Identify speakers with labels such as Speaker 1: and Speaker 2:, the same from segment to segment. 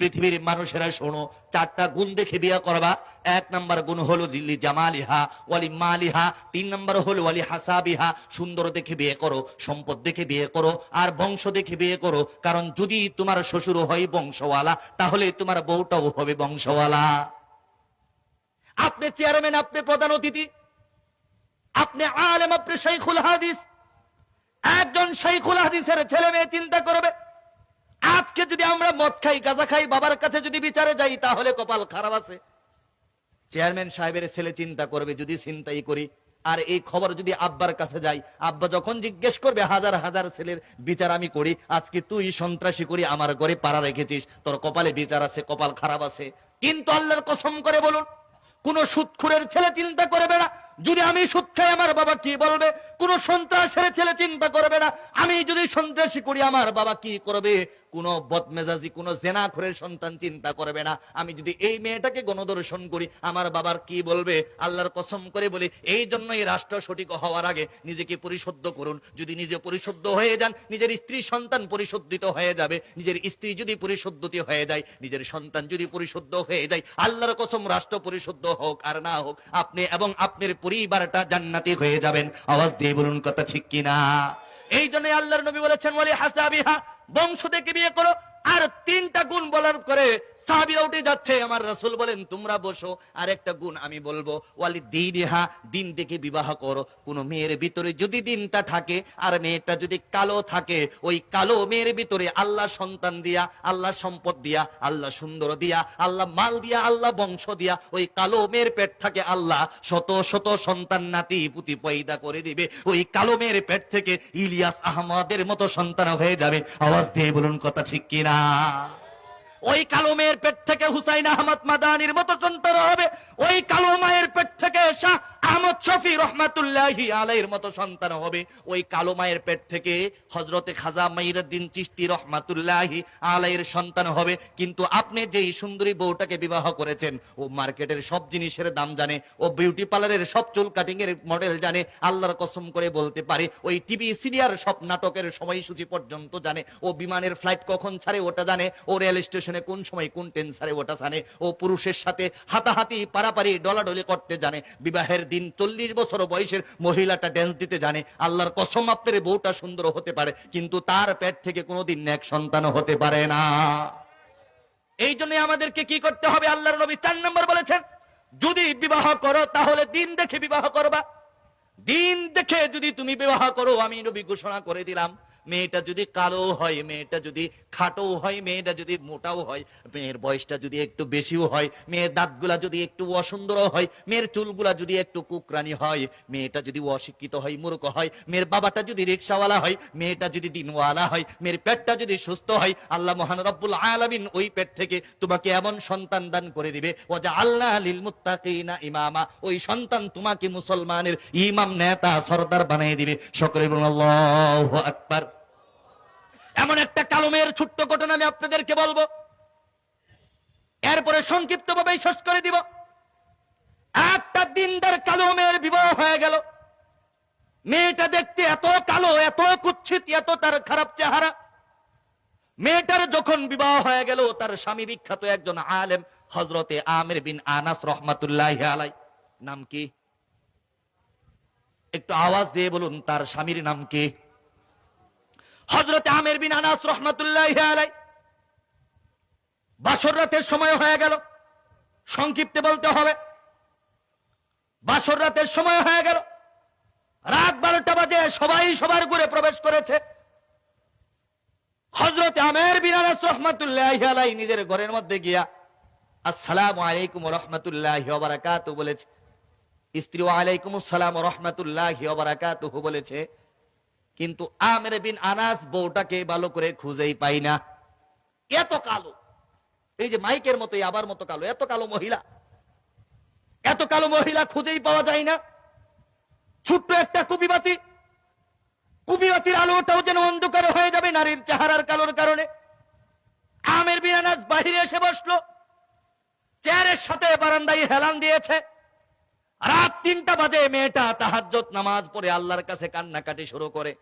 Speaker 1: পৃথিবীর মানুষেরা শোনো, চারটা গুণ দেখে বিয়ে করবা। এক নাম্বার গুণ হলো জিল্লি জামালিহা, ওয়ালি মালিহা। তিন নাম্বার হলো ওয়ালি হাসাবিহা। সুন্দর দেখে বিয়ে করো, সম্পদ দেখে বিয়ে করো, আর বংশ দেখে বিয়ে করো। কারণ যদি তোমার শ্বশুর হয় বংশওয়ালা, তাহলে তোমার বউটাও হবে বংশওয়ালা। আপনি চেয়ারম্যান, আপনি প্রধান অতিথি, আপনি আলেম, আপনি শাইখুল হাদিস। একজন শাইখুল হাদিসের ছেলে মেয়ে চিন্তা করবে। আজকে যদি আমরা মদ খাই, গাঁজা খাই, বাবার কাছে যদি বিচারে যাই, তাহলে কপাল খারাপ আছে। চেয়ারম্যান সাহেবের ছেলে চিন্তা করবে, যদি চিন্তাই করি, আর এই খবর যদি আব্বার কাছে যাই, আব্বা যখন জিজ্ঞেস করবে, হাজার হাজার ছেলের বিচার আমি করি, আজকে তুই সন্ত্রাসী করি, আমার ঘরে পাড়া রেখেছিস, তোর কপালে বিচার আছে, কপাল খারাপ আছে। কিন্তু আল্লাহর কসম করে বলুন, কোন সুৎখুরের ছেলে চিন্তা করবে না। যদি আমি সুদ খাই, আমার বাবা কি বলবে? কোন সন্ত্রাসের ছেলে চিন্তা করবে না। আমি যদি সন্ত্রাসী করি, আমার বাবা কি করবে? কোন বদমেজাজি, কোন জেনাখরের সন্তান চিন্তা করবে না। আমি যদি এই মেয়েটাকে গণদর্শন করি, আমার বাবার কি বলবে? আল্লাহর কসম করে বলি, এই জন্য এই রাষ্ট্র সঠিক হওয়ার আগে নিজেকে পরিশুদ্ধ করুন। যদি নিজে পরিশুদ্ধ হয়ে যান, নিজের স্ত্রী সন্তান পরিশুদ্ধিত হয়ে যাবে। নিজের স্ত্রী যদি পরিশুদ্ধতি হয়ে যায়, নিজের সন্তান যদি পরিশুদ্ধ হয়ে যায়, আল্লাহর কসম রাষ্ট্র পরিশুদ্ধ হোক আর না হোক, আপনি এবং আপনার পরিবারটা জান্নাতি হয়ে যাবেন। আওয়াজ দিয়ে বলুন কথা ঠিক কিনা? এই জন্য আল্লাহর নবী বলেছেন বলে হাসাবিহা বংশ থেকে বিয়ে করো, আর তিনটা গুণ বলার করে সাহাবিরা উঠে যাচ্ছে। আমার রাসূল বলেন, তোমরা বসো আর একটা গুণ আমি বলব। ওয়ালি দিন থেকে বিবাহ করো। কোন মেয়ের ভিতরে যদি দিনটা থাকে, আর মেয়েটা যদি কালো থাকে, ওই কালো মেয়ের ভিতরে আল্লাহ সন্তান দিয়া, আল্লাহ সম্পদ দিয়া, আল্লাহ সুন্দর দিয়া, আল্লাহ মাল দিয়া, আল্লাহ বংশ দিয়া, ওই কালো মেয়ের পেট থাকে আল্লাহ শত শত সন্তান নাতি পুতি পয়দা করে দিবে। ওই কালো মেয়ের পেট থেকে ইলিয়াস আহমদের মতো সন্তান হয়ে যাবে। আওয়াজ দিয়ে বলুন, কথা ঠিক কিনা? ওই কালো মেয়ের পেট থেকে হুসাইন আহমদ মাদানির মতো সন্তান হবে। ওই কালো মায়ের পেট থেকে শাহ আহমদ শফি রহমাতুল্লাহি আলাইহির মতো সন্তান হবে। ওই কালো মায়ের পেট থেকে হজরতে খাজা মাইরুদ্দিন চিশতি রহমাতুল্লাহি আলাইহির সন্তান হবে। কিন্তু আপনি যেই সুন্দরী বউটাকে বিবাহ করেছেন, ও মার্কেটের সব জিনিসের দাম জানে, ও বিউটি পার্লারের সব চুল কাটিং এর মডেল জানে, আল্লাহর কসম করে বলতে পারে, ওই টিভি সিরিয়াল সব নাটকের সময়সূচি পর্যন্ত জানে, ও বিমানের ফ্লাইট কখন ছাড়ে ওটা জানে, ও রেল স্টেশনে কোন সময় কোন ছাড়ে ওটা জানে? ও পুরুষের সাথে হাতাহাতি, পারাপারি, ডলাডলি করতে জানে। বিবাহের দিন চল্লিশ বছর বয়সের মহিলাটা ড্যান্স দিতে জানে। আল্লাহর কসম, আপনার বউটা সুন্দর হতে পারে, কিন্তু তার পেট থেকে কোনোদিন এক সন্তান হতে পারে না। এই জন্য আমাদেরকে কি করতে হবে? আল্লাহর নবী চার নম্বর বলেছেন, যদি বিবাহ করো, তাহলে দিন দেখে বিবাহ করবা। দিন দেখে যদি তুমি বিবাহ করো, আমি নবী ঘোষণা করে দিলাম। মেয়েটা যদি কালো হয়, মেয়েটা যদি খাটো হয়, মেয়েটা যদি মোটাও হয়, মেয়ের বয়সটা যদি একটু বেশিও হয়, মেয়ের দাঁতগুলা যদি একটু অসুন্দর হয়, মেয়ের চুলগুলা যদি একটু কুকরানি হয়, মেয়েটা যদি অশিক্ষিত হয়, মূর্খ হয়, মেয়ের বাবাটা যদি রিক্সাওয়ালা হয়, মেয়েটা যদি দিনওয়ালা হয়, মেয়ের পেটটা যদি সুস্থ হয়, আল্লাহ মহান রব্বুল আলামিন ওই পেট থেকে তোমাকে এমন সন্তান দান করে দিবে ও যা আল্লাহ লিল মুত্তাকিনা ইমামা, ওই সন্তান তোমাকে মুসলমানের ইমাম নেতা সর্দার বানিয়ে দিবে। সকলে বলুন আল্লাহু আকবার। এমন একটা কালো মেয়ের ছোট্ট ঘটনা আমি আপনাদেরকে বলব। এরপরে সংক্ষিপ্ত ভাবে শেষ করে দিব। একটা দিনদার কালো মেয়ের বিবাহ হয়ে গেল। মেয়েটা দেখতে এত কালো, এত কুচ্ছিত, এত তার খারাপ চেহারা। মেয়েটার যখন বিবাহ হয়ে গেল, তার স্বামী বিখ্যাত একজন আলেম হজরতে আমির বিন আনাস রহমাতুল্লাহ আলাই নাম কি? একটু আওয়াজ দিয়ে বলুন, তার স্বামীর নাম কি? হজরত আমের বিন আনাস রহমতুল্লাহ আলাই বাসর রাতের সময় হয়ে গেল। সংক্ষিপ্তে বলতে হবে, বাসর রাতের সময় হয়ে গেল। রাত বারোটা বাজে, সবাই সবার ঘুরে প্রবেশ করেছে। হজরত আমের বিন আনাস রহমতুল্লাহ আলাই নিজের ঘরের মধ্যে গিয়া, আসসালাম আলাইকুম রহমতুল্লাহ বারাকাত বলেছে। স্ত্রী আলাইকুম আসসালাম রহমতুল্লাহ বারাকাত বলেছে। কিন্তু আমের বিন আনাস বউটাকে ভালো করে খুঁজেই পাই না। এত কালো। এই যে মাইকের মতো আবার মতো কালো। এত কালো মহিলা। এত কালো মহিলা খুঁজেই পাওয়া যায় না। ছোট্ট একটা কুপিবাতি। কুপিবাতির আলোটাও যেন অন্ধকার হয়ে যাবে নারীর চেহারার কালোর কারণে। আমের বিন আনাস বাহিরে এসে বসল। চেয়ারের সাথে বারান্দায় হেলান দিয়েছে। রাত তিনটা বাজে, মেয়েটা তাহাজ্জত নামাজ পড়ে আল্লাহর কাছে কান্নাকাটি শুরু করে।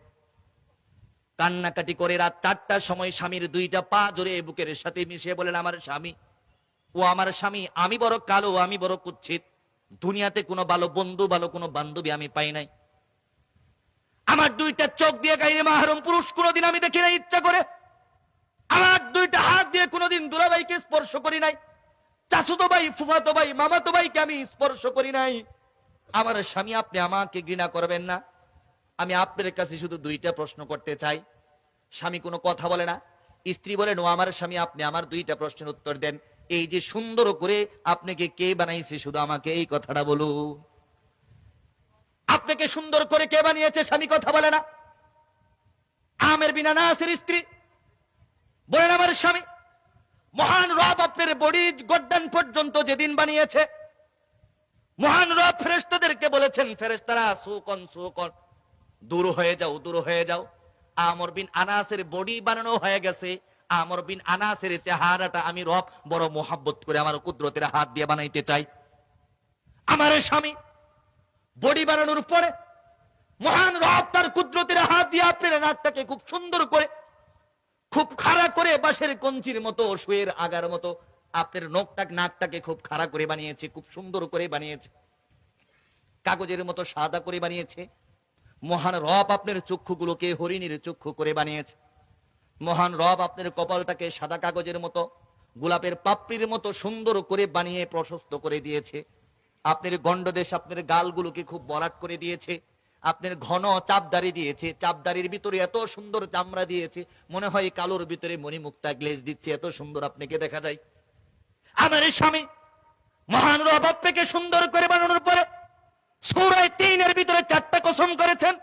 Speaker 1: কান্নাকাটি করে রাত চারটার সময় স্বামীর দুইটা পা জোরে বুকের সাথে মিশিয়ে বলেন আমার স্বামী, ও আমার স্বামী, আমি বড় কালো, আমি বড় কুচ্ছিত। দুনিয়াতে কোনো ভালো বন্ধু, ভালো কোনো বান্ধবী আমি পাই নাই। আমার দুইটা চোখ দিয়ে গাইরে মাহরম পুরুষ কোনোদিন আমি দেখি নাই, ইচ্ছা করে। আমার দুইটা হাত দিয়ে কোনোদিন দুলাভাইকে স্পর্শ করি নাই। চাচুতো ভাই, ফুফাতো ভাই, মামাতো ভাইকে আমি স্পর্শ করি নাই। আমার স্বামী, আপনি আমাকে ঘৃণা করবেন না। আমি আপনার কাছে শুধু দুইটা প্রশ্ন করতে চাই। স্বামী কোনো কথা বলে না। স্ত্রী বলেন ও আমার স্বামী, আপনি আমার দুইটা প্রশ্নের উত্তর দেন। এই যে সুন্দর করে আপনাকে কে বানাইছে, শুধু আমাকে এই কথাটা বলুন। আপনাকে সুন্দর করে কে বানিয়েছে, স্বামী কথা বলে না। আমের বিনা নাসের স্ত্রী। বলেন আমার স্বামী, মহান রব আপনার বডি গড্ডান পর্যন্ত যেদিন বানিয়েছে, মহান রব ফেরেস্তাদেরকে বলেছেন ফেরেস্তারা সুকন সুকন। দূর হয়ে যাও, দূর হয়ে যাও। আমর বিন আনাসের বডি বানানো হয়ে গেছে। আমর বিন আনাসের চেহারাটা আমি রব বড় মোহাব্বত করে আমার কুদরতের হাত দিয়ে বানাইতে চাই। আমার স্বামী বডি বানানোর পরে মহান রব তার কুদরতের হাত দিয়ে আপনার নাকটাকে খুব সুন্দর করে, খুব খাড়া করে বাঁশের কঞ্চির মতো, শুয়ের আগার মতো আপনার নখটাক নাকটাকে খুব খাড়া করে বানিয়েছে, খুব সুন্দর করে বানিয়েছে। কাগজের মতো সাদা করে বানিয়েছে। মহান রব আপনার চক্ষুগুলোকে হরিণীর চক্ষু করে বানিয়েছে। মহান রব আপনার কপালটাকে সাদা কাগজের মতো, গোলাপের পাপড়ির মতো সুন্দর করে বানিয়ে প্রশস্ত করে দিয়েছে। আপনার গন্ডদেশ আপনার গালগুলোকে খুব বলাট করে দিয়েছে। আপনার ঘন চাপদারি দিয়েছে। চাপদারির ভিতরে এত সুন্দর চামড়া দিয়েছে। মনে হয় কালোর ভিতরে মণিমুক্তা গ্লেজ দিচ্ছে, এত সুন্দর আপনাকে দেখা যায়। আমার স্বামী, মহান রব আপনাকে সুন্দর করে বানানোর পরে সূরায় তিনের ভিতরে চারটা কসম করেছেন।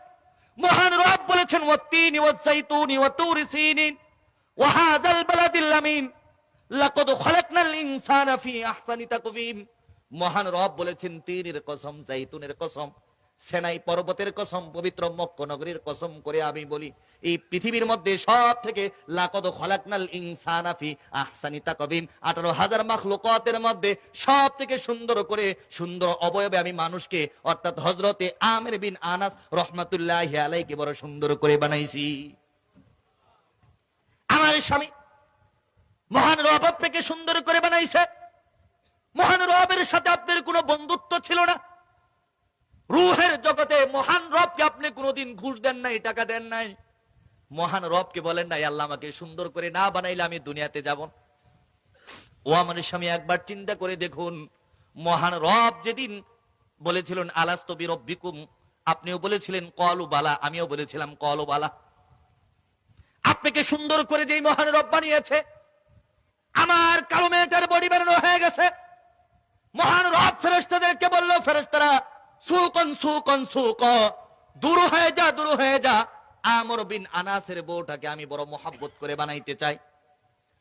Speaker 1: মহান রব বলেছেন ও তিন ও জাইতুন ও তুর সিনিন। ওয়া হাদাল বালাদিল আমিন। লাকদ খলাকনাল ইনসানা ফি আহসানি মহান রব বলেছেন, তিনের কসম জাইতুনের কসম। সেনাই পর্বতের কসম, পবিত্র মক্ক নগরীর কসম করে আমি বলি, এই পৃথিবীর মধ্যে সব থেকে লাকদ খলাকনাল ইনসানা ফি আহসানি তাকবিম 18000 মাখলুকাতের মধ্যে সব থেকে সুন্দর করে, সুন্দর অবয়বে আমি মানুষকে, অর্থাৎ হযরতে আমির বিন আনাস রহমাতুল্লাহি আলাইকে বড় সুন্দর করে বানাইছি। আমার স্বামী মহান রব আপনাকে সুন্দর করে বানাইছে। মহান রবের সাথে আপনার কোনো বন্ধুত্ব ছিল না। রুহের জগতে মহান রবকে আপনি কোনোদিন ঘুষ দেন নাই, টাকা দেন নাই। মহান রবকে বলেন নাই, আল্লাহ আমাকে সুন্দর করে না বানাইলে আমি দুনিয়াতে যাব ও আমার স্বামী, একবার চিন্তা করে দেখুন, মহান রব যেদিন বলেছিলেন আলাস্তবি রব্বিকুম আপনিও বলেছিলেন, কলু বালা আমিও বলেছিলাম, কলু বালা আপনাকে সুন্দর করে যেই মহান রব বানিয়েছে, আমার কালো মেয়েটার বডি বানানো হয়ে গেছে। মহান রব ফেরেস্তাদেরকে বলল ফেরেস্তারা সুকন সুকন, সুক। দূর হয়ে যা, দূর হয়ে যা। আমর বিন আনাসের বউটাকে আমি বড় করে বানাইতে চাই।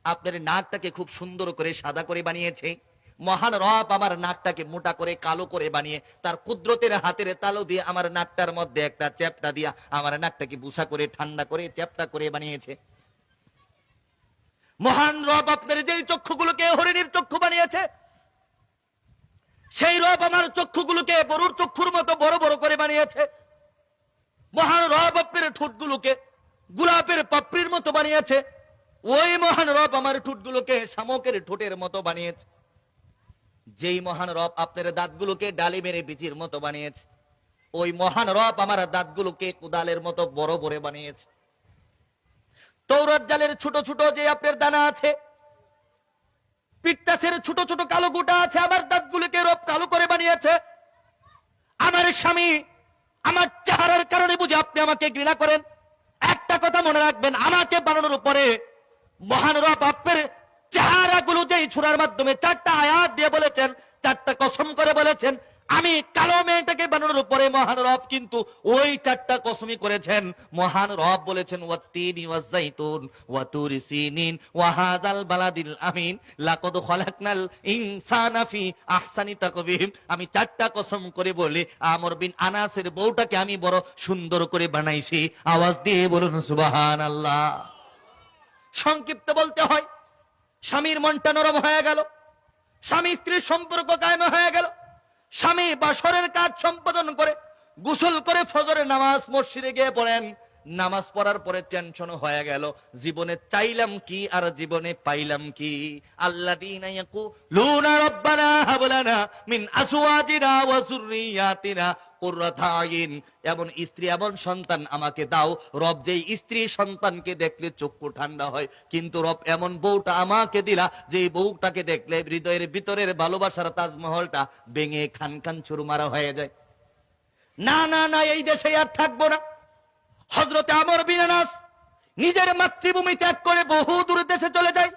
Speaker 1: আপনার নাকটাকে খুব সুন্দর করে সাদা করে বানিয়েছে। মহান আমার নাকটাকে মোটা করে, কালো করে বানিয়ে, তার কুদরতের হাতের তালো দিয়ে আমার নাকটার মধ্যে একটা চ্যাপটা দিয়া আমার নাকটাকে বুসা করে, ঠান্ডা করে, চ্যাপটা করে বানিয়েছে। মহান রব আপনার যেই চক্ষুগুলোকে হরিণীর চক্ষু বানিয়েছে সেই রব আমার চক্ষুগুলোকে গরুর চক্ষুর মতো বড় বড় করে বানিয়েছে। মহান রব আপনার ঠোঁটগুলোকে গোলাপের পাপড়ির মতো বানিয়েছে। ওই মহান রব আমার ঠোঁটগুলোকে শামকের ঠোঁটের মতো বানিয়েছে। যেই মহান রব আপনার দাঁতগুলোকে ডালিমের বিচির মতো বানিয়েছে। ওই মহান রব আমার দাঁতগুলোকে কুদালের মতো বড় বড় বানিয়েছে। তৌরত জালের ছোট ছোট যে আপনার দানা আছে পিত্তাসের ছোট ছোট কালো গোটা আছে, আমার দাঁতগুলোকে রব কালো করে বানিয়েছে। আমার স্বামী আমার চেহারার কারণে বুঝে আপনি আমাকে ঘৃণা করেন। একটা কথা মনে রাখবেন, আমাকে বানানোর উপরে মহান রব আপনার চেহারাগুলো যে ছুরার মাধ্যমে চারটা আয়াত দিয়ে বলেছেন, চারটা কসম করে বলেছেন আমি কালো মেয়েটাকে বানানোর উপরে মহান রব কিন্তু ওই চারটা কসমি করেছেন। মহান রব বলেছেন, ওয়াত্তিনি ওয়াজাইতুন ওয়াতুরি সিনিন ওয়াহাদাল বালাদিল আমিন, লাকদ খলাকনাল ইনসানা ফি আহসানি তাকবীম আমি চারটা কসম করে বলি, আমর বিন আনাসের বউটাকে আমি বড় সুন্দর করে বানাইছি। আওয়াজ দিয়ে বলুন, সুবহানাল্লাহ। সংক্ষিপ্ত বলতে হয়, স্বামীর মনটা নরম হয়ে গেল, স্বামী স্ত্রীর সম্পর্ক কায়েম হয়ে গেল স্বামী বাসরের কাজ সম্পাদন করে, গোসল করে ফজরের নামাজ মসজিদে গিয়ে পড়েন। নামাজ পড়ার পরে টেনশন হয়ে গেল। জীবনে চাইলাম কি আর জীবনে পাইলাম কি? আল্লাহ লুনা রব্বানা হাবলানা মিন আসওয়াজিনা ওয়া এমন স্ত্রী, এমন সন্তান আমাকে দাও। রব যেই স্ত্রী সন্তানকে দেখলে চক্ষু ঠান্ডা হয়, কিন্তু রব এমন বউটা আমাকে দিলা যে বউটাকে দেখলে হৃদয়ের ভিতরের ভালোবাসার তাজমহলটা খান খান হয়ে যায়। না না না, এই দেশে আর থাকব না। হজরতে আমর বিনানাস নিজের মাতৃভূমি ত্যাগ করে বহু দূর দেশে চলে যায়।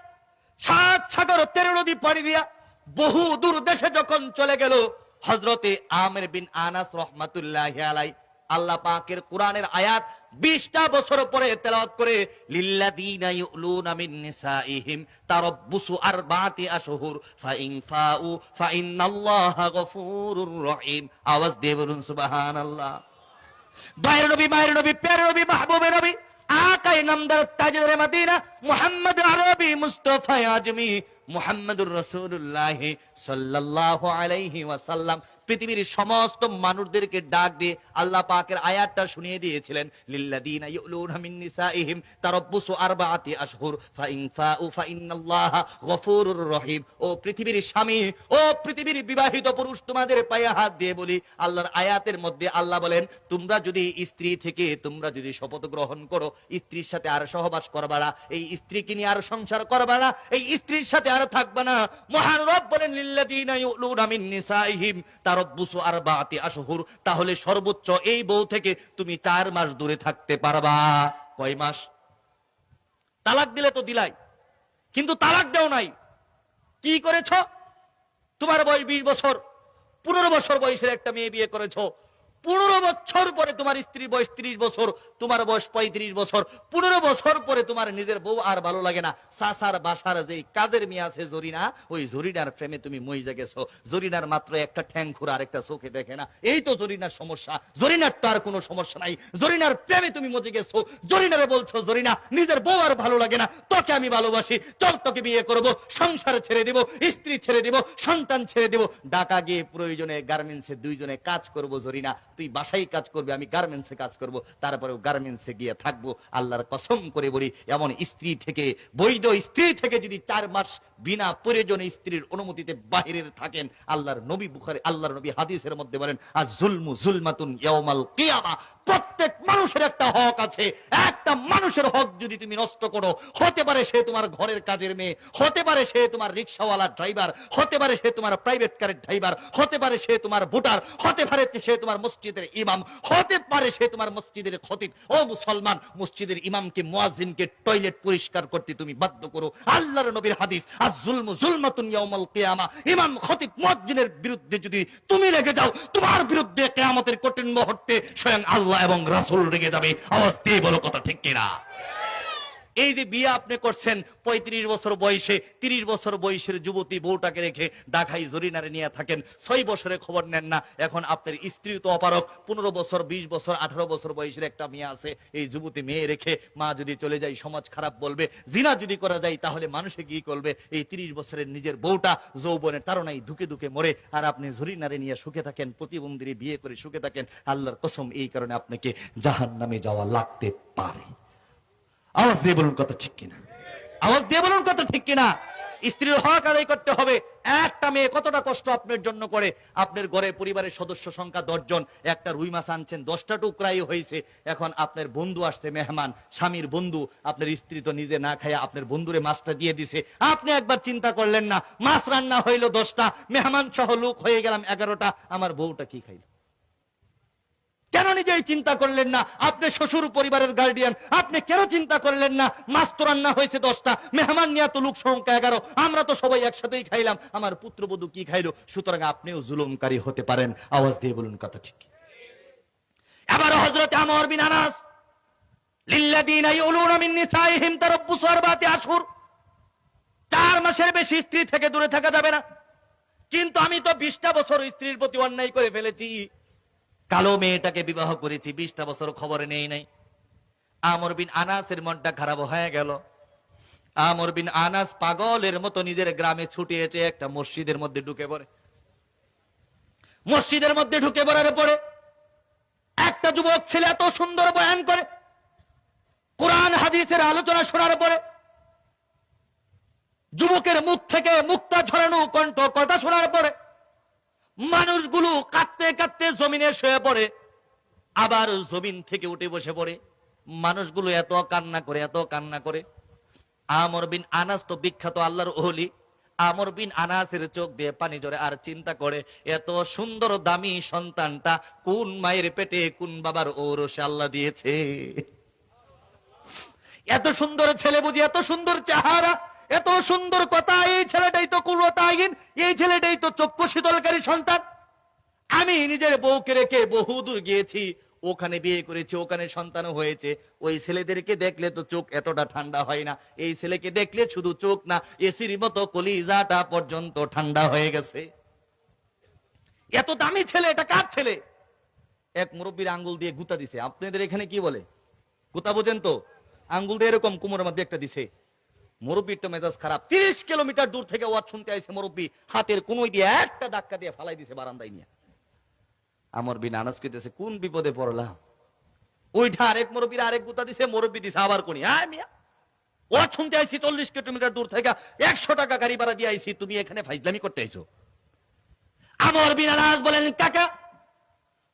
Speaker 1: সাত সাগর তেরো নদী পাড়ি দিয়া বহু দূর দেশে যখন চলে গেল হজরতে আমের বিন আনাস রহমাতুল্লাহ আলাই আল্লাহ পাকের কোরআনের আয়াত বিশটা বছর পরে তেলাওয়াত করে, লিল্লাযীনা ইউলুনা মিন নিসাইহিম, তারাব্বুসু আরবাতি আশহুর, ফাইন ফাউ গফুরুর রহিম। আওয়াজ দিয়ে বলুন সুবহানাল্লাহ। ভাইয়ের নবী নবী নবী নবী আকাই নামদার তাজের মদিনা মুহাম্মদ আরবি মুস্তাফা আজমি মুহাম্মদুর রাসূলুল্লাহ সাল্লাল্লাহু আলাইহি ওয়াসাল্লাম পৃথিবীর সমস্ত মানুষদেরকে ডাক দিয়ে আল্লাহ পাকের আয়াতটা শুনিয়ে দিয়েছিলেন স্ত্রী থেকে, তোমরা যদি শপথ গ্রহণ করো, স্ত্রীর সাথে আর সহবাস করবা এই স্ত্রীকে নিয়ে আর সংসার করবা এই স্ত্রীর সাথে আর থাকবা না। মহান বলেন নিসাইহিম তাহলে সর্বোচ্চ এই বউ থেকে তুমি চার মাস দূরে থাকতে পারবা। কয় মাস? তালাক দিলে তো দিলাই, কিন্তু তালাক দেও নাই। কি করেছ? তোমার বয়স বিশ বছর, পনেরো বছর বয়সের একটা মেয়ে বিয়ে করেছ। পনেরো বছর পরে তোমার স্ত্রীর বয়স ত্রিশ বছর, তোমার বয়স পঁয়ত্রিশ বছর, পনেরো বছর পরে তোমার নিজের বউ আর ভালো লাগে না। সাসার, বাসার যে কাজের মেয়ে আছে জরিনা, ওই জরিনার প্রেমে তুমি মইজা গেছো। জরিনার মাত্র একটা ঠ্যাং খুর আর একটা চোখে দেখে না। এই তো জরিনার সমস্যা। জরিনার তো আর কোনো সমস্যা নাই। জরিনার প্রেমে তুমি মজে গেছো। জরিনারে বলছো, জরিনা, নিজের বউ আর ভালো লাগে না। তোকে আমি ভালোবাসি। চল তোকে বিয়ে করব। সংসার ছেড়ে দিব, স্ত্রী ছেড়ে দিব, সন্তান ছেড়ে দিব। ঢাকা গিয়ে প্রয়োজনে, গার্মেন্টসে দুইজনে কাজ করব জরিনা। তুই বাসায় কাজ করবি, আমি গার্মেন্টসে কাজ করব তারপরে গার্মেন্টসে গিয়ে থাকব, আল্লাহর কসম করে বলি, এমন স্ত্রী থেকে, বৈধ স্ত্রী থেকে যদি চার মাস বিনা প্রয়োজনে স্ত্রীর অনুমতিতে বাহিরে থাকেন, আল্লাহর নবী বুখারী, আল্লাহর নবী হাদিসের মধ্যে বলেন আর জুলমু জুলমাতুন ইয়াউমাল কিয়ামা। প্রত্যেক মানুষের একটা হক আছে। একটা মানুষের হক যদি তুমি নষ্ট করো, হতে পারে সে তোমার ঘরের কাজের মেয়ে, হতে পারে সে তোমার রিক্সাওয়ালা ড্রাইভার হতে পারে সে তোমার প্রাইভেট কারের ড্রাইভার হতে পারে সে তোমার ভোটার, হতে পারে সে তোমার মসজিদের ইমাম হতে পারে সে তোমার মসজিদের খতিব। ও মুসলমান, মসজিদের ইমামকে, মুয়াজ্জিনকে টয়লেট পরিষ্কার করতে তুমি বাধ্য করো। আল্লাহর নবীর হাদিস আর জুলম জুলমাতুন ইয়াউমাল কিয়ামা। ইমাম, খতিব, মুয়াজ্জিনের বিরুদ্ধে যদি তুমি লেগে যাও, তোমার বিরুদ্ধে কিয়ামতের কঠিন মুহূর্তে স্বয়ং আল্লাহ এবং রাসূল রেগে যাবে। আওয়াজ দিয়ে বলো কথা ঠিক কিনা? এই যে বিয়ে আপনি করছেন, পঁয়ত্রিশ বছর বয়সে, তিরিশ বছর বয়সের যুবতী বউটাকে রেখে ডাকাই জরিনারে নিয়ে থাকেন। ছয় বছরে খবর নেন না, এখন আপনার স্ত্রী তো অপারক পনেরো বছর, বিশ বছর, আঠারো বছর বয়সের একটা মেয়ে আছে। এই যুবতী মেয়ে রেখে মা যদি চলে যায়, সমাজ খারাপ বলবে। জিনা যদি করা যায়, তাহলে মানুষে কি করবে? এই তিরিশ বছরের নিজের বউটা যৌবনের তারনাই ধুকে ধুকে মরে, আর আপনি জরিনারে নিয়ে সুখে থাকেন প্রতিবন্ধী বিয়ে করে সুখে থাকেন। আল্লাহর কসম, এই কারণে আপনাকে জাহান নামে যাওয়া লাগতে পারে। আওয়াজ দিয়ে বলুন কথা ঠিক কিনা? আওয়াজ দিয়ে বলুন কথা ঠিক কিনা? স্ত্রীর হক আদায় করতে হবে। একটা মেয়ে কতটা কষ্ট আপনার জন্য করে? আপনার ঘরে পরিবারের সদস্য সংখ্যা দশজন। একটা রুই মাছ আনছেন, দশটা টুকরাই হয়েছে। এখন আপনার বন্ধু আসছে, মেহমান, স্বামীর বন্ধু। আপনার স্ত্রী তো নিজে না খায় আপনার বন্ধুরে মাছটা দিয়ে দিছে। আপনি একবার চিন্তা করলেন না, মাছ রান্না হইল দশটা, মেহমান সহ লোক হয়ে গেলাম এগারোটা। আমার বউটা কি খাইল? কেন নিজেই চিন্তা করলেন না? আপনি শ্বশুর পরিবারের গার্ডিয়ান আপনি কেন চিন্তা করলেন না? মাছ তো রান্না হয়েছে দশটা। মেহমান নিয়ে তো লোক সংখ্যা এগারো। আমরা তো সবাই একসাথেই খাইলাম। আমার পুত্রবধূ কি খাইলো? সুতরাং আপনিও জুলুমকারী হতে পারেন। আওয়াজ দিয়ে বলুন কথা ঠিক এবার হজরত আমর বিন আনাস স্ত্রী থেকে দূরে থাকা যাবে না। কিন্তু আমি তো বিশটা বছর স্ত্রীর প্রতি অন্যায় করে ফেলেছি। কালো মেয়েটাকে বিবাহ করেছি, বিশটা বছর খবরে নেই নাই। আমর বিন আনাসের মনটা খারাপ হয়ে গেল। আমর বিন আনাস পাগলের মতো নিজের গ্রামে ছুটে এসে একটা মসজিদের মধ্যে ঢুকে পড়ে। মসজিদের মধ্যে ঢুকে পড়ার পরে একটা যুবক ছেলে এত সুন্দর বয়ান করে, কোরআন, হাদিসের আলোচনা শোনার পরে যুবকের মুখ থেকে মুক্তা ঝরানো কণ্ঠ, কথা শোনার পরে মানুষগুলো কাঁদতে কাঁদতে জমিনে শুয়ে পড়ে, আবার জমিন থেকে উঠে বসে পড়ে। মানুষগুলো এত কান্না করে, এত কান্না করে। আমর বিন আনাস তো বিখ্যাত আল্লাহর ওহলি আমর বিন আনাসের চোখ দিয়ে পানি জড়ে আর চিন্তা করে, এত সুন্দর দামি সন্তানটা কোন মায়ের পেটে, কোন বাবার ঔরসে আল্লাহ দিয়েছে? এত সুন্দর ছেলে বুঝি, এত সুন্দর চেহারা। এত সুন্দর কথা, এই ছেলেটাই তো কুলতাহীন এই ছেলেটাই তো চক্ষু শীতলকারী সন্তান। আমি নিজের বউকে রেখে বহুদূর গিয়েছি, ওখানে বিয়ে করেছি, ওখানে সন্তান হয়েছে। ওই ছেলেদেরকে দেখলে তো চোখ এতটা ঠান্ডা হয় না। এই ছেলেকে দেখলে শুধু চোখ না, এসির মতো কলিজাটা পর্যন্ত ঠান্ডা হয়ে গেছে। এত দামি ছেলে, এটা কার ছেলে? এক মুরব্বীর আঙ্গুল দিয়ে গুতা দিছে। আপনাদের এখানে কি বলে? গুতা বোঝেন তো? আঙ্গুল দিয়ে এরকম কুমোরের মধ্যে একটা দিছে। মুরব্বীর তো মেজাজ খারাপ। তিরিশ কিলোমিটার দূর থেকে ওয়াজ শুনতে আইছে মুরব্বী। হাতের দিয়ে একটা ধাক্কা দিয়ে ফালাই দিছে বারান্দায় নিয়ে। আমার বিন আনাস কইতেছে, কোন বিপদে পড়লাম? ওইটা আরেক মুরব্বীর আরেক গুতা দিছে, মুরব্বী দিছে আবার কোনি মিয়া, ওয়াজ শুনতে আইছি চল্লিশ কিলোমিটার দূর থেকে, একশো টাকা গাড়ি ভাড়া দিয়ে আইছি, তুমি এখানে ফাইজলামি করতে আইছো? আমার বিন বলেন, কাকা,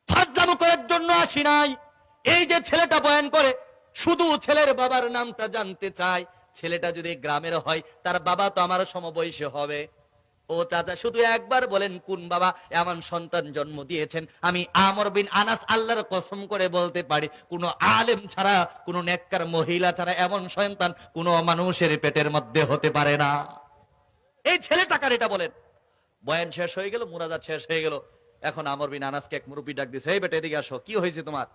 Speaker 1: ফাজলামো করার জন্য আসি নাই। এই যে ছেলেটা বয়ান করে, শুধু ছেলের বাবার নামটা জানতে চায় ছেলেটা যদি গ্রামের হয়, তার বাবা তো আমার সমবয়সী হবে। ও চাচা, শুধু একবার বলেন, কোন বাবা এমন সন্তান জন্ম দিয়েছেন? আমি আমর বিন আনাস আল্লাহর কসম করে বলতে পারি, কোন আলেম ছাড়া, কোন নেককার মহিলা ছাড়া এমন সন্তান কোন মানুষের পেটের মধ্যে হতে পারে না। এই ছেলেটাকার এটা বলেন? বয়ান শেষ হয়ে গেল মুরাদাত শেষ হয়ে গেল। এখন আমর বিন আনাসকে এক মুরব্বী ডাক দিছে, এই বেটা, এদিকে আসো, কি হয়েছে তোমার?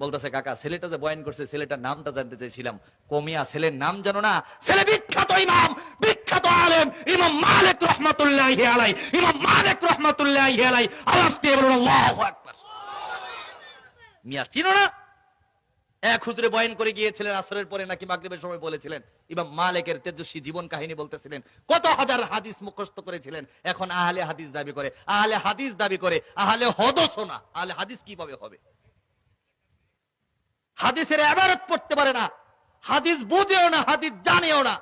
Speaker 1: বলতেছে, কাকা, ছেলেটা যে বয়ান করছে, ছেলেটার নামটা জানতে চাইছিলাম। কমিয়া ছেলের নাম জানো না? ছেলে বিখ্যাত ইমাম, বিখ্যাত আলেম, ইমাম মালিক রহমাতুল্লাহি আলাই, ইমাম মালিক রহমাতুল্লাহি আলাই। আওয়াজ দিয়ে বলুন, আল্লাহু আকবার। মিয়া, চিনো না? এক হুজুরে বয়ান করে গিয়েছিলেন আসরের পরে, নাকি মাগরিবের সময় বলেছিলেন, ইমাম মালিকের তেজস্বী জীবন কাহিনী বলতেছিলেন, কত হাজার হাদিস মুখস্থ করেছিলেন, এখন আহলে হাদিস দাবি করে, আহলে হাদিস দাবি করে, আহলে হদস না, আহলে হাদিস কীভাবে হবে? হাদিসের এবারত পড়তে পারে না। হাদিস বুঝেও না, হাদিস জানেও না।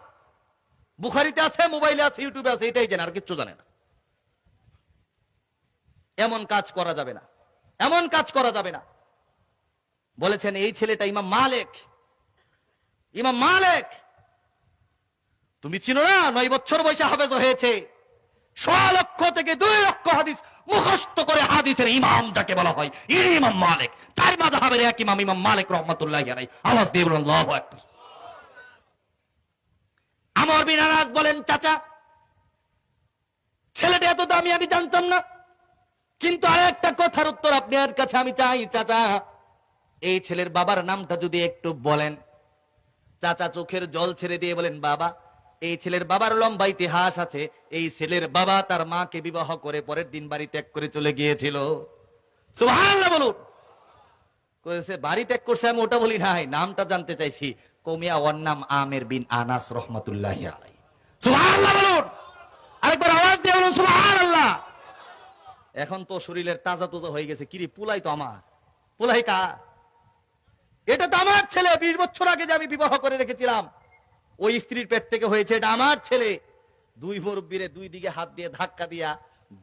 Speaker 1: বুখারিতে আছে, মোবাইলে আছে, ইউটিউবে আছে, এটাই জানে, আর কিচ্ছু জানে না। এমন কাজ করা যাবে না। এমন কাজ করা যাবে না। বলেছেন, এই ছেলেটা ইমাম মালেক। ইমাম মালেক! তুমি চিনো না, নয় বছর বয়সে হাফেজ হয়েছে। সোয়া লক্ষ থেকে দুই লক্ষ হাদিস মুখস্থ করে হাদিসের ইমাম যাকে বলা হয়, ইনি ইমাম মালিক। চার মাযহাবের এক ইমাম ইমাম মালিক রহমাতুল্লাহ আলাইহি। আওয়াজ দিয়ে বলুন, আল্লাহু আকবার। আমর বিন আনাস বলেন, চাচা, ছেলেটা এত দামি আমি জানতাম না। কিন্তু আর একটা কথার উত্তর আপনার কাছে আমি চাই, চাচা। এই ছেলের বাবার নামটা যদি একটু বলেন। চাচা চোখের জল ছেড়ে দিয়ে বলেন, বাবা এই ছেলের বাবার লম্বা ইতিহাস আছে। এই ছেলের বাবা তার মাকে বিবাহ করে পরের দিন বাড়ি ত্যাগ করে চলে গিয়েছিল। বলুন। বাড়ি ত্যাগ করছে আমি ওটা বলি নাই, নামটা জানতে চাইছি। কমিয়া, ওর নাম আমের বিন আনাস রহমতুল্লাহ বলুন। আরেকবার আওয়াজ দিয়ে বলুন, সুবহানাল্লাহ। এখন তো শরীরের তাজা তোজা হয়ে গেছে। কিরে পুলাই তো আমার। পুলাই কা এটা তো আমার ছেলে, বিশ বছর আগে যে আমি বিবাহ করে রেখেছিলাম। ওই স্ত্রীর পেট থেকে হয়েছে এটা আমার ছেলে। দুই মুরব্বীরে দুই দিকে হাত দিয়ে ধাক্কা দিয়া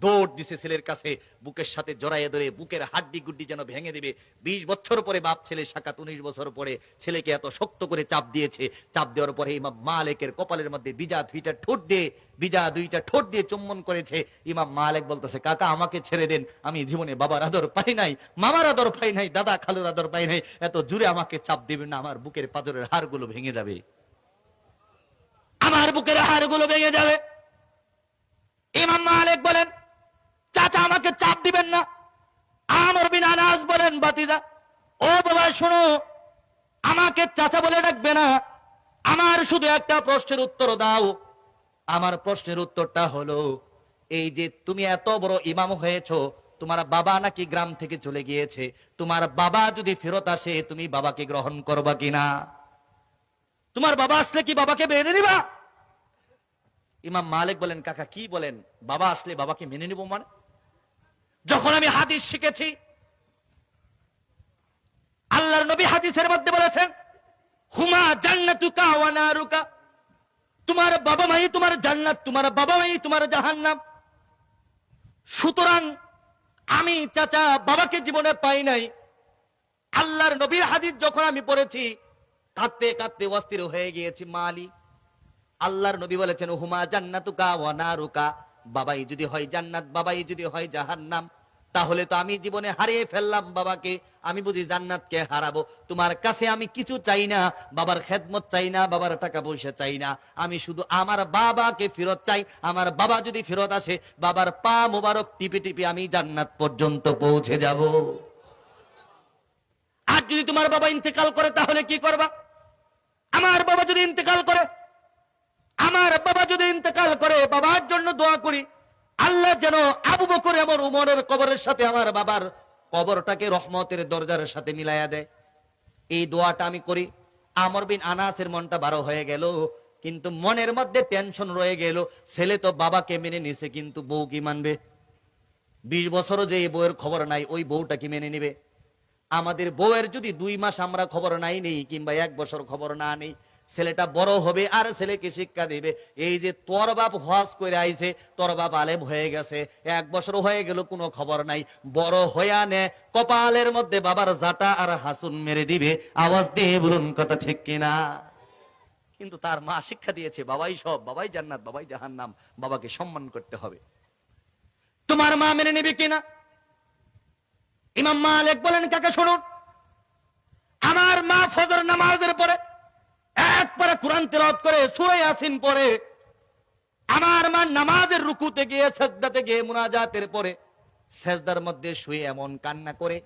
Speaker 1: দৌড় দিছে ছেলের কাছে। বুকের সাথে জড়াইয়ে ধরে বুকের হাড্ডি গুড্ডি যেন ভেঙে দিবে। বিশ বছর পরে বাপ ছেলে, সাকাত উনিশ বছর পরে ছেলেকে এত শক্ত করে চাপ দিয়েছে। চাপ দেওয়ার পরে ইমাম মালেকের কপালের মধ্যে বিজা দুইটা ঠোঁট দিয়ে, বিজা দুইটা ঠোঁট দিয়ে চুম্বন করেছে। ইমাম মালেক বলতেছে, কাকা, আমাকে ছেড়ে দেন। আমি জীবনে বাবার আদর পাই নাই, মামার আদর পাই নাই, দাদা খালুর আদর পাই নাই। এত জুড়ে আমাকে চাপ দিবেন না, আমার বুকের পাজরের হাড়গুলো ভেঙে যাবে। আমার বুকের হাড়গুলো ভেঙে যাবে। ইমাম মালিক বলেন, চাচা, আমাকে চাপ দিবেন না। আমর বিন আনাস বলেন, বাতিজা, ও বাবা, শোনো, আমাকে চাচা বলে ডাকবে না। আমার শুধু একটা প্রশ্নের উত্তর দাও। আমার প্রশ্নের উত্তরটা হলো, এই যে তুমি এত বড় ইমাম হয়েছো, তোমার বাবা নাকি গ্রাম থেকে চলে গিয়েছে। তোমার বাবা যদি ফেরত আসে, তুমি বাবাকে গ্রহণ করবা কিনা? তোমার বাবা আসলে কি বাবাকে মেনে নিবা? ইমাম মালিক বলেন, কাকা, কি বলেন? বাবা আসলে বাবাকে মেনে নিব মানে? যখন আমি হাদিস শিখেছি, আল্লাহর নবী হাদিসের মধ্যে বলেছেন, হুমা জান্নাতুকা তোমার বাবা মাই তোমার জান্নাত, তোমার বাবা মাই তোমার জাহান্নাম। সুতরাং আমি চাচা বাবাকে জীবনে পাই নাই। আল্লাহর নবীর হাদিস যখন আমি পড়েছি, কাঁদতে কাঁদতে অস্থির হয়ে গিয়েছি মালি। আল্লাহর নবী বলেছেন হুমা জান্নাতুকা ওয়া নারুকা। বাবাই যদি হয় জান্নাত, বাবাই যদি হয় জাহান্নাম, তাহলে তো আমি জীবনে হারিয়ে ফেললাম বাবাকে, আমি বুঝি জান্নাতকে হারাবো। তোমার কাছে আমি কিছু চাই না, বাবার খেদমত চাই না, বাবার টাকা পয়সা চাই না। আমি শুধু আমার বাবাকে ফেরত চাই, আমার বাবা যদি ফেরত আসে, বাবার পা মোবারক টিপে টিপে আমি জান্নাত পর্যন্ত পৌঁছে যাব। আর যদি তোমার বাবা ইন্তেকাল করে, তাহলে কি করবা? আমার বাবা যদি ইন্তেকাল করে আমার বাবা যদি ইন্তেকাল করে, বাবার জন্য দোয়া করি, আল্লাহ যেন আবু বকর আমার উমরের কবরের সাথে আমার বাবার কবরটাকে রহমতের দরজার সাথে মিলাইয়া দেয়। এই দোয়াটা আমি করি। আমর বিন আনাসের মনটা বারো হয়ে গেল, কিন্তু মনের মধ্যে টেনশন রয়ে গেল। ছেলে তো বাবাকে মেনে নিছে, কিন্তু বউ কি মানবে? বিশ বছরও যে এই বউয়ের খবর নাই, ওই বউটা কি মেনে নিবে? আমাদের বউয়ের যদি দুই মাস আমরা খবর নাই নেই, কিংবা এক বছর খবর না নেই ছেলেটা বড় হবে আর ছেলেকে শিক্ষা দিবে। এই যে তোর বাপ হজ করে আইছে, তোর বাপ আলেম হয়ে গেছে, এক বছর হয়ে গেল, কোনো খবর নাই। বড় হইয়া নে, কপালের মধ্যে বাবার জাটা আর হাসুন মেরে দিবে। আওয়াজ দিয়ে বলুন, কথা ঠিক কিনা? কিন্তু তার মা শিক্ষা দিয়েছে, বাবাই সব, বাবাই জান্নাত, বাবাই জাহান্নাম, বাবাকে সম্মান করতে হবে। তোমার মা মেনে নেবে কিনা? ইমাম মালিক বলেন, কাকে, শুনুন। আমার মা ফজর নামাজের পরে একবারে কোরআন তেলাওয়াত করে সূরা ইয়াসিন পড়ে, আমার মা নামাজের রুকুতে গিয়ে, সেজদাতে গিয়ে, মুনাজাতের পরে সেজদার মধ্যে শুয়ে এমন কান্না করে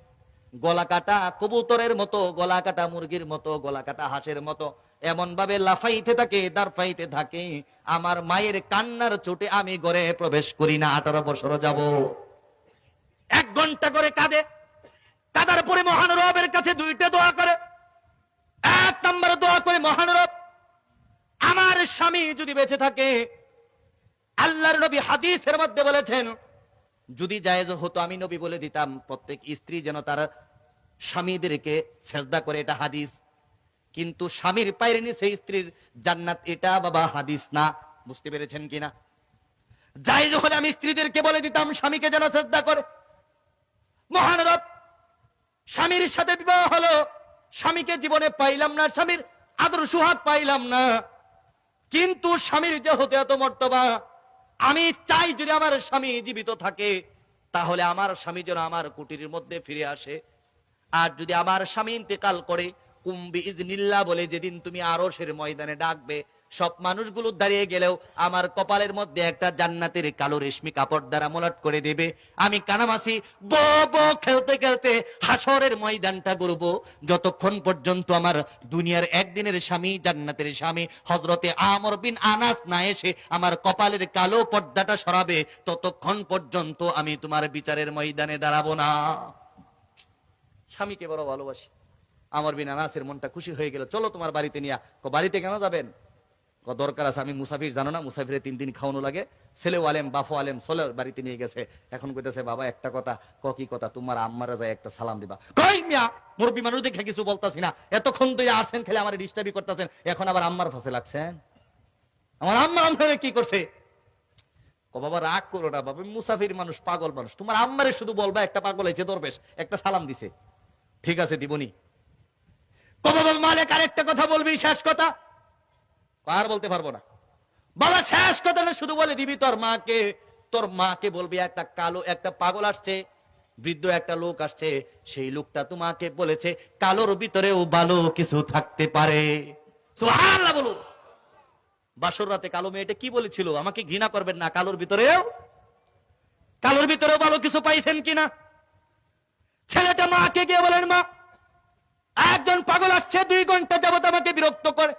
Speaker 1: গলা কাটা কবুতরের মতো গলা কাটা মুরগির মতো গলা কাটা হাঁসের মতো এমন ভাবে লাফাইতে থাকে দাঁড়াইতে থাকে, আমার মায়ের কান্নার চোটে আমি ঘরে প্রবেশ করি না, আঠারো বছর যাব। এক ঘণ্টা করে কাঁদে, কাদার পরে মহানরবের কাছে দুইটা দোয়া করে, এক নম্বর দোয়া করে মহানরব আমার স্বামী যদি বেঁচে থাকে, আল্লাহর নবী হাদিসের মধ্যে বলেছেন, যদি জায়েজ হতো আমি নবী বলে দিতাম, প্রত্যেক স্ত্রী যেন তার স্বামীদেরকে সেজদা করে এটা হাদিস। কিন্তু স্বামীর পায়ের নিচে স্ত্রীর জান্নাত এটা বাবা হাদিস না। বুঝতে পেরেছেন কিনা? যাই যখন আমি স্ত্রীদেরকে বলে দিতাম, স্বামীকে যেন চেষ্টা করে। মহানরব স্বামীর সাথে বিবাহ হলো, স্বামীকে জীবনে পাইলাম না, স্বামীর আদর সুহাগ পাইলাম না। কিন্তু স্বামীর যে হতে এত মর্তবা, আমি চাই যদি আমার স্বামী জীবিত থাকে, তাহলে আমার স্বামী যেন আমার কুটির মধ্যে ফিরে আসে। আর যদি আমার স্বামী ইন্তেকাল করে, কুম্বি ইজনিল্লা বলে, যেদিন তুমি আরশের ময়দানে ডাকবে সব মানুষগুলো দাঁড়িয়ে গেলেও আমার কপালের মধ্যে একটা জান্নাতের কালো রেশমি কাপড় দ্বারা মোলাট করে দেবে। আমি কানামাসি ব ব খেলতে খেলতে হাসরের ময়দানটা করব যতক্ষণ পর্যন্ত আমার দুনিয়ার একদিনের স্বামী, জান্নাতের স্বামী হজরতে আমর বিন আনাস না এসে আমার কপালের কালো পর্দাটা সরাবে, ততক্ষণ পর্যন্ত আমি তোমার বিচারের ময়দানে দাঁড়াবো না। স্বামীকে বড় ভালোবাসি। আমার বিন আনাসের মনটা খুশি হয়ে গেল। চলো তোমার বাড়িতে নিয়া বাড়িতে কেন যাবেন? দরকার আছে, আমি মুসাফির জানো না, মুসাফিরে তিন দিন খাওয়ানো লাগে। ছেলে আলেম বাফু আলেম, সোলের বাড়িতে নিয়ে গেছে। এখন কইতেছে, বাবা, একটা কথা, ক, কি কথা? তোমার আম্মারা যায় একটা সালাম দিবা। কই মিয়া, মুরব্বী মানুষ দেখে কিছু বলতাছি না। এতক্ষণ তো আসছেন খেলে আমার ডিস্টার্বই করতেছেন, এখন আবার আম্মার ফাঁসে লাগছেন? আমার আম্মা আম্মারে কি করছে? বাবা, রাগ করো না, বাবা, মুসাফির মানুষ, পাগল মানুষ। তোমার আম্মারে শুধু বলবা, একটা পাগল হয়েছে দরবেশ একটা সালাম দিছে। ঠিক আছে, দিবনি। কবাবল মালিক আরেকটা কথা বলবি, শেষ কথা। আর বলতে পারব না। বাবা, শেষ কথাটা শুধু বলে দিবি তোর মাকে। তোর মাকে বলবি, একটা কালো, একটা পাগল আসছে, বৃদ্ধ একটা লোক আসছে, সেই লোকটা তোমাকে বলেছে, কালোর ভিতরেও ভালো কিছু থাকতে পারে। বলুন। বাসর রাতে কালো মেয়েটা কি বলেছিল? আমাকে ঘৃণা করবেন না, কালোর ভিতরেও? কালোর ভিতরেও ভালো কিছু পাইছেন কিনা? ছেলেটা মাকে গিয়ে বলেন, মা, একজন পাগল আসছে, দুই ঘণ্টা যাবত আমাকে বিরক্ত করে।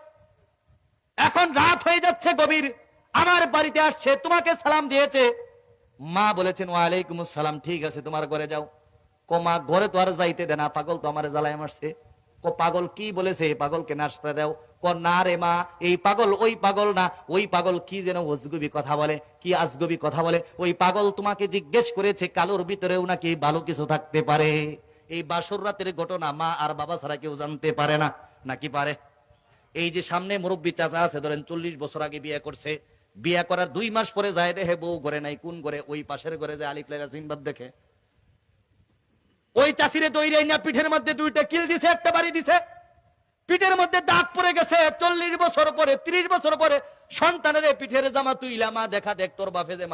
Speaker 1: এখন রাত হয়ে যাচ্ছে গভীর। আমার বাড়িতে আসছে, তোমাকে সালাম দিয়েছে। মা বলেছেন, ওয়ালাইকুম সালাম ঠিক আছে, তোমার ঘরে যাও। মা, ঘরে তো আর যাইতে দে না, পাগল তো আমার জ্বালায় মারছে। কো, পাগল কি বলেছে, এই পাগলকে নাস্তা দাও। ক, না রে মা, এই পাগল ওই পাগল না, ওই পাগল কি যেন অজগবি কথা বলে, কি আজগবি কথা বলে। ওই পাগল তোমাকে জিজ্ঞেস করেছে, কালোর ভিতরেও নাকি ভালো কিছু থাকতে পারে। এই বাসর রাতের ঘটনা মা আর বাবা ছাড়া কেউ জানতে পারে না, নাকি পারে? এই যে সামনে মুরব্বী চাচা আছে, ধরেন চল্লিশ বছর আগে বিয়ে করছে, বিয়ে করার দুই মাস পরে যায় দেখে বউ ঘরে নাই, কোন ঘরে? ওই পাশের ঘরে যে আলিফ লাইলা সিনবাদ দেখে। ওই চাষিরে দৈরে না পিঠের মধ্যে দুইটা কিল দিছে, একটা বাড়ি দিছে। পিঠের মধ্যে দাগ পড়ে গেছে, চল্লিশ বছর পরে, ত্রিশ বছর পরে সন্তানের পিঠের জামা তুইলা, মা দেখা দেখ, তোর বাপে যে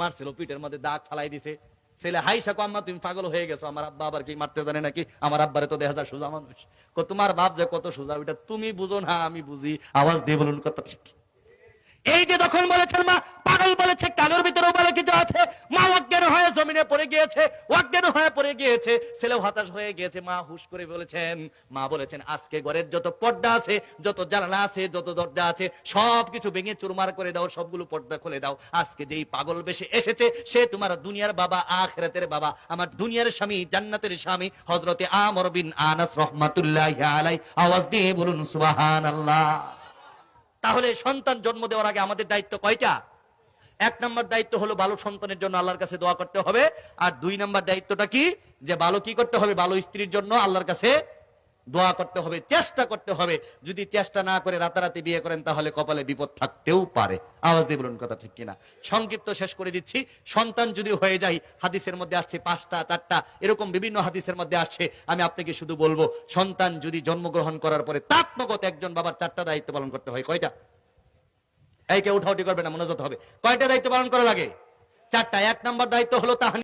Speaker 1: মারছিল, পিঠের মধ্যে দাগ ফালাই দিছে। ছেলে, হাই সাকো আম্মা, তুমি পাগল হয়ে গেছো। আমার আব্বা আবার কি মারতে জানে নাকি? আমার আব্বারে তো দেখা যায় সোজা মানুষ। তোমার বাপ যে কত সোজা, ওইটা তুমি বুঝো না, আমি বুঝি। আওয়াজ দিয়ে বলুন কথা ঠিক। এই যে তখন বলেছেন মা, পাগল বলেছে, কালোর ভিতরেও বলে কিছু আছে, মা অজ্ঞান হয়ে জমিনে পড়ে গিয়েছে, অজ্ঞান হয়ে পড়ে গিয়েছে, ছেলেও হতাশ হয়ে গিয়েছে, মা হুশ করে বলেছেন, মা বলেছেন, আজকে ঘরের যত পর্দা আছে, যত জানালা আছে, যত দরজা আছে সব কিছু ভেঙে চুরমার করে দাও, সবগুলো পর্দা খুলে দাও। আজকে যেই পাগল বেশে এসেছে, সে তোমার দুনিয়ার বাবা, আখরাতের বাবা, আমার দুনিয়ার স্বামী, জান্নাতের স্বামী হজরতে আমর বিন আনাস রহমাতুল্লাহ আলাই আওয়াজ দিয়ে বলুন, সুবহানাল্লাহ। তাহলে সন্তান জন্ম দেওয়ার আগে আমাদের দায়িত্ব কয়টা? এক নম্বর দায়িত্ব হলো ভালো সন্তানের জন্য আল্লাহর কাছে দোয়া করতে হবে। আর দুই নম্বর দায়িত্বটা কি? যে ভালো কি করতে হবে? ভালো স্ত্রীর জন্য আল্লাহর কাছে দোয়া করতে হবে, চেষ্টা করতে হবে। যদি চেষ্টা না করে রাতারাতি বিয়ে করেন, তাহলে কপালে বিপদ থাকতেও পারে। আওয়াজ দিয়ে বলুন কথা ঠিক কিনা। সংক্ষিপ্ত শেষ করে দিচ্ছি। সন্তান যদি হয়ে যায়, হাদিসের মধ্যে আসছে পাঁচটা, চারটা, এরকম বিভিন্ন হাদিসের মধ্যে আসছে। আমি আপনাকে শুধু বলব, সন্তান যদি জন্মগ্রহণ করার পরে তাত্মগত একজন বাবার চারটা দায়িত্ব পালন করতে হয়। কয়টা? এই কেউ উঠাউটি করবে না মনোজত হবে। কয়টা দায়িত্ব পালন করা লাগে? চারটা। এক নম্বর দায়িত্ব হলো তাহানি।